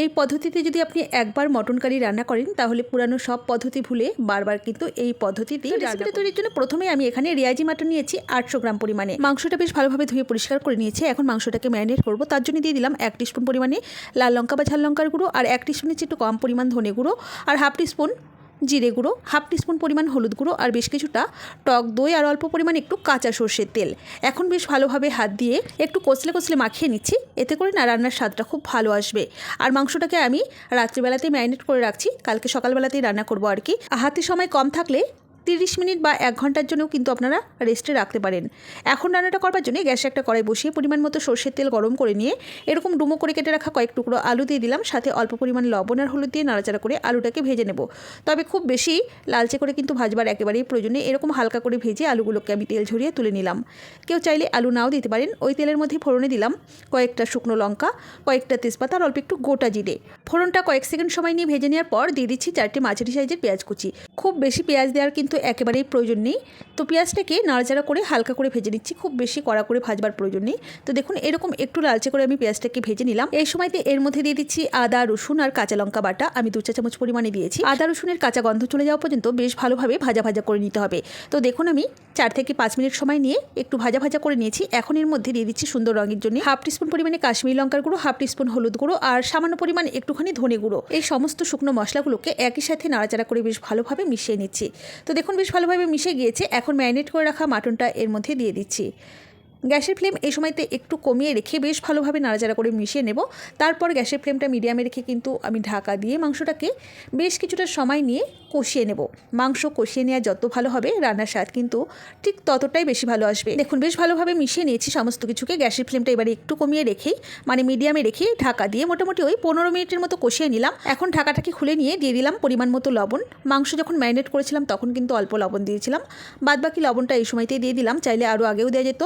এই পদ্ধতিতে যদি আপনি একবার মটন কারি রান্না করেন তাহলে পুরানো সব পদ্ধতি ভুলে বারবার কিন্তু এই পদ্ধতিতে রেসিপিটা তৈরির জন্য প্রথমে আমি এখানে রেয়াজি মাটন নিয়েছি আটশো গ্রাম পরিমাণে। মাংসটা বেশ ভালোভাবে ধুয়ে পরিষ্কার করে নিয়েছি। এখন মাংসটাকে ম্যারিনেট করব। তার জন্য দিয়ে দিলাম এক টিস্পুন পরিমাণে লাল লঙ্কা বা ঝাল লঙ্কার গুঁড়ো আর এক টিস্পুনের চেয়ে একটু কম পরিমাণ ধনে গুঁড়ো আর হাফ টিস্পুন জিরে গুঁড়ো, হাফ টিস্পুন পরিমাণ হলুদ গুঁড়ো আর বেশ কিছুটা টক দই আর অল্প পরিমাণ একটু কাঁচা সর্ষের তেল। এখন বেশ ভালোভাবে হাত দিয়ে একটু কচলে কচলে মাখিয়ে নিচ্ছি, এতে করে না রান্নার স্বাদটা খুব ভালো আসবে। আর মাংসটাকে আমি রাত্রিবেলাতেই ম্যারিনেট করে রাখছি, কালকে সকালবেলাতেই রান্না করব আর কি। হাতে সময় কম থাকলে তিরিশ মিনিট বা এক ঘণ্টার জন্যও কিন্তু আপনারা রেস্টে রাখতে পারেন। এখন রান্নাটা করবার জন্য গ্যাসে একটা কড়াই বসিয়ে পরিমাণ মতো সর্ষের তেল গরম করে নিয়ে এরকম ডুমো করে কেটে রাখা কয়েক টুকরো আলু দিয়ে দিলাম, সাথে অল্প পরিমাণ লবণ আর হলুদ দিয়ে নাড়াচাড়া করে আলুটাকে ভেজে নেব। তবে খুব বেশি লালচে করে কিন্তু ভাজবার একেবারেই প্রয়োজনে এরকম হালকা করে ভেজে আলুগুলোকে আমি তেল ঝরিয়ে তুলে নিলাম। কেউ চাইলে আলু নাও দিতে পারেন, ওই তেলের মধ্যে ফোড়নে দিলাম কয়েকটা শুকনো লঙ্কা, কয়েকটা তেজপাতা আর অল্প একটু গোটা জিরে। ফোড়নটা কয়েক সেকেন্ড সময় নিয়ে ভেজে নেওয়ার পর দিয়ে দিচ্ছি চারটে মাঝারি সাইজের পেঁয়াজ কুচি। খুব বেশি পেঁয়াজ দেওয়ার কিন্তু একেবারেই প্রয়োজন নেই। তো পেঁয়াজটাকে নাড়াচাড়া করে হালকা করে ভেজে নিচ্ছি, খুব বেশি কড়া করে ভাজবার প্রয়োজন নেই। তো দেখুন, এরকম একটু লালচে করে আমি পেঁয়াজটাকে ভেজে নিলাম। এই সময়তে এর মধ্যে দিয়ে দিচ্ছি আদা, রসুন আর কাঁচা লঙ্কা বাটা। আমি দু চা চামচ পরিমাণে দিয়েছি। আদা, রসুনের কাঁচা গন্ধ চলে যাওয়া পর্যন্ত বেশ ভালোভাবে ভাজা ভাজা করে নিতে হবে। তো দেখুন, আমি চার থেকে পাঁচ মিনিট সময় নিয়ে একটু ভাজা ভাজা করে নিয়েছি। এখন এর মধ্যে দিয়ে দিচ্ছি সুন্দর রঙের জন্য হাফ টিস্পুন পরিমাণে কাশ্মীরি লঙ্কার গুঁড়ো, হাফ টিস্পুন হলুদ গুঁড়ো আর সামান্য পরিমাণ একটুখানি ধনে গুঁড়ো। এই সমস্ত শুকনো মশলাগুলোকে একই সাথে নাড়াচাড়া করে বেশ ভালোভাবে মিশিয়ে নিচ্ছি। তো দেখুন, বেশ ভালোভাবে মিশে গিয়েছে। এখন ম্যারিনেট করে রাখা মাটনটা এর মধ্যে দিয়ে দিচ্ছি। গ্যাসের ফ্লেম এই সময়তে একটু কমিয়ে রেখে বেশ ভালোভাবে নাড়াচাড়া করে মিশিয়ে নেব। তারপর গ্যাসের ফ্লেমটা মিডিয়ামে রেখে কিন্তু আমি ঢাকা দিয়ে মাংসটাকে বেশ কিছুটা সময় নিয়ে কষিয়ে নেব। মাংস কষিয়ে নেওয়া যত ভালো হবে, রান্নার স্বাদ কিন্তু ঠিক ততটাই বেশি ভালো আসবে। দেখুন, বেশ ভালোভাবে মিশিয়ে নিয়েছি সমস্ত কিছুকে। গ্যাসের ফ্লেমটা এবারে একটু কমিয়ে রেখেই মানে মিডিয়ামে রেখে ঢাকা দিয়ে মোটামুটি ওই পনেরো মিনিটের মতো কষিয়ে নিলাম। এখন ঢাকাটাকে খুলে নিয়ে দিয়ে দিলাম পরিমাণ মতো লবণ। মাংস যখন ম্যারিনেট করেছিলাম তখন কিন্তু অল্প লবণ দিয়েছিলাম। বাদবাকি লবণটা এই সময়তেই দিয়ে দিলাম। চাইলে আরও আগেও দেওয়া যেত।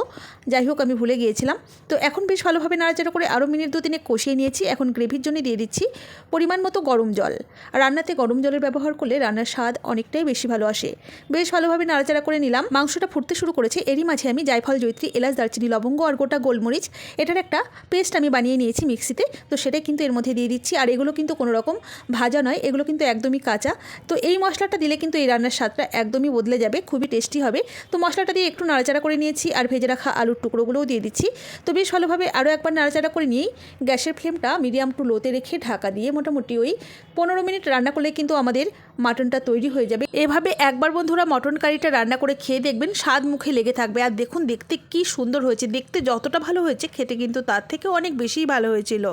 যাই হোক, আমি ভুলে গিয়েছিলাম। তো এখন বেশ ভালোভাবে নাড়াচাড়া করে আরও মিনিট দু তিনে কষিয়ে নিয়েছি। এখন গ্রেভির জন্য দিয়ে দিচ্ছি পরিমাণ মতো গরম জল। রান্নাতে গরম জলের ব্যবহার করলে রান্নার স্বাদ অনেকটাই বেশি ভালো আসে। বেশ ভালোভাবে নাড়াচাড়া করে নিলাম। মাংসটা ফুটতে শুরু করেছে। এরই মাঝে আমি জায়ফল জৈত্রী এলাচ, দারচিনি, লবঙ্গ আর গোটা গোলমরিচ এটার একটা পেস্ট আমি বানিয়ে নিয়েছি মিক্সিতে। তো সেটাই কিন্তু এর মধ্যে দিয়ে দিচ্ছি। আর এগুলো কিন্তু কোনো রকম ভাজা নয়, এগুলো কিন্তু একদমই কাঁচা। তো এই মশলাটা দিলে কিন্তু এই রান্নার স্বাদটা একদমই বদলে যাবে, খুবই টেস্টি হবে। তো মশলাটা দিয়ে একটু নাড়াচাড়া করে নিয়েছি। আর ভেজে রাখা আলুর টুকরোগুলোও দিয়ে দিচ্ছি। তো বেশ ভালোভাবে আরও একবার নাড়াচাড়া করে নিয়েই গ্যাসের ফ্লেমটা মিডিয়াম টু লোতে রেখে ঢাকা দিয়ে মোটামুটি ওই পনেরো মিনিট রান্না করলে কিন্তু আমাদের মাটনটা তৈরি হয়ে যাবে। এভাবে একবার বন্ধুরা মটন কারিটা রান্না করে খেয়ে দেখবেন, স্বাদ মুখে লেগে থাকবে। আর দেখুন, দেখতে কি সুন্দর হয়েছে। দেখতে যতটা ভালো হয়েছে, খেতে কিন্তু তার থেকে অনেক বেশিই ভালো হয়েছিল।